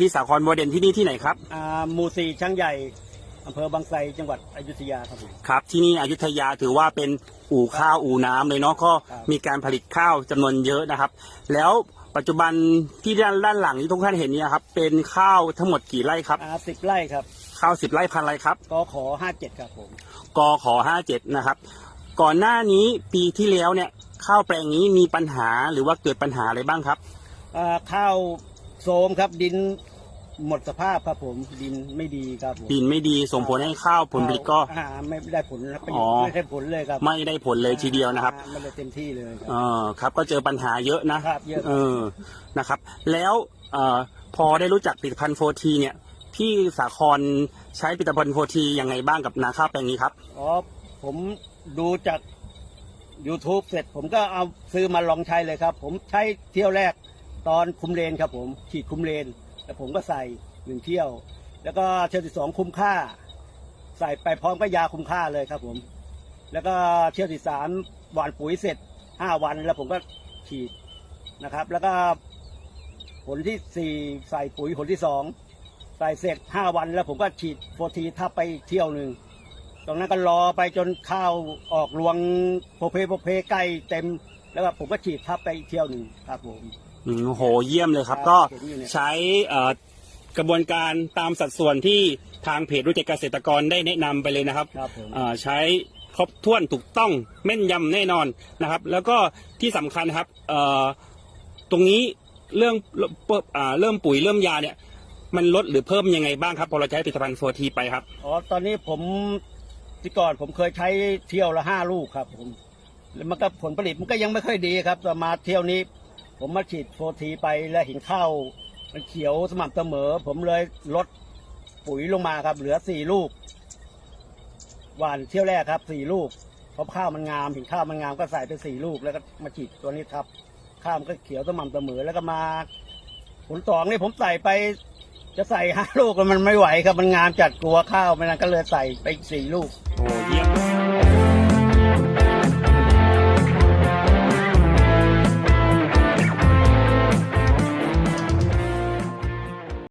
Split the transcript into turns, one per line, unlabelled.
พี่สาครบัวเด่นที่นี่ที่ไหนครับ
อ่าหมูซีช้างใหญ่อำเภอบางไทรจังหวัดอยุธยาครับผม
ครับ ที่นี่อยุธยาถือว่าเป็นอู่ข้าวอู่น้ำเลยเนาะก็
ครับ
มีการผลิตข้าวจำนวนเยอะนะครับ แล้วปัจจุบันที่ด้านด้านหลังที่ทุกท่านเห็นเนี่ยครับเป็นข้าวทั้งหมดกี่ไร่ครับ
อ่าสิบไร่ครับ
ข้าวสิบไร่พันธุ์อะไรครับ
ก็ขอห้าเจ็ดครับผม
กขอห้าเจ็ดนะครับ ก่อนหน้านี้ปีที่แล้วเนี่ยข้าวแปลงนี้มีปัญหาหรือว่าเกิดปัญหาอะไรบ้างครับ
อ่าข้าว โทรมครับดินหมดสภาพครับผมดินไม่ดีครับผม
ดินไม่ดีส่งผลให้ข้าวผลผลิตก็
อ่าไม่ได้ผลนะประโย
อ๋
ช
อ
น์ไม่ได้ผลเลยครับ
ไม่ได้ผลเลยทีเดียวนะครับ
อ่าไม่ได้เต็มที่เลยครับ
เออครับ ก็เจอปัญหาเยอะนะครับ
เยอะ
เออนะครับ แล้วเอ่อพอได้รู้จักผลิตภัณฑ์โฟทีเนี่ยพี่สาครใช้ผลิตภัณฑ์โฟทียังไงบ้างกับนาข้าวแปลงนี้ครับ
อ๋อผมดูจาก YouTube เสร็จผมก็เอาซื้อมาลองใช้เลยครับ ผมใช้เที่ยวแรก ตอนคุมเลนครับผมฉีดคุมเลนแล้วผมก็ใส่หนึ่งเที่ยว แล้วก็เที่ยวที่สองคุ้มค่า ใส่ไปพร้อมกับยาคุ้มค่าเลยครับผม แล้วก็เที่ยวที่สามหวานปุ๋ยเสร็จห้าวันแล้วผมก็ฉีดนะครับ แล้วก็ผลที่สี่ใส่ปุ๋ยผลที่สองใส่เสร็จห้าวันแล้วผมก็ฉีดโฟทีทับไปเที่ยวหนึ่งตรงนั้นก็รอไปจนข้าวออกรวงโพเพโพเพใกล้เต็ม แล้วก็ผมก็ฉีดทับไปอีกเที่ยวหนึ่งครับผม
อืมโอ้โหเยี่ยมเลยครับ
ครับ
ก็
เห็นอยู่เนี่ย
ใช้เอ่อกระบวนการตามสัดส่วนที่ทางเพจรู้จักเกษตรกรได้แนะนำไปเลยนะครับ
ครับผม
เอ่อใช้ครบถ้วนถูกต้องแม่นยำแน่นอนนะครับ แล้วก็ที่สำคัญนะครับเอ่อตรงนี้เรื่องเริ่มอ่าเริ่มปุ๋ยเริ่มยาเนี่ย มันลดหรือเพิ่มยังไงบ้างครับพอเราใช้ผลิตภัณฑ์โฟทีไปครับ
อ๋อ ตอนนี้ผมที่ก่อนผมเคยใช้เที่ยวละห้าลูกครับผม แล้วมันก็ผลผลิตมันก็ยังไม่ค่อยดีครับแต่มาเที่ยวนี้ ผมมาฉีดโฟทีไปแล้วเห็นข้าวมันเขียวสม่ำเสมอ ผมเลยลดปุ๋ยลงมาครับ เหลือสี่ลูกหวานเที่ยวแรกครับสี่ลูกเพราะข้าวมันงามเห็นข้าวมันงามก็ใส่ไปสี่ลูกแล้วก็มาฉีดตัวนี้ครับ ข้าวมันก็เขียวสม่ำเสมอแล้วก็มาผลสองนี่ผมใส่ไป จะใส่ห้าลูกมันไม่ไหวครับมันงามจัดกลัวข้าวมันก็เลยใส่ไปสี่ลูก
โอ้ย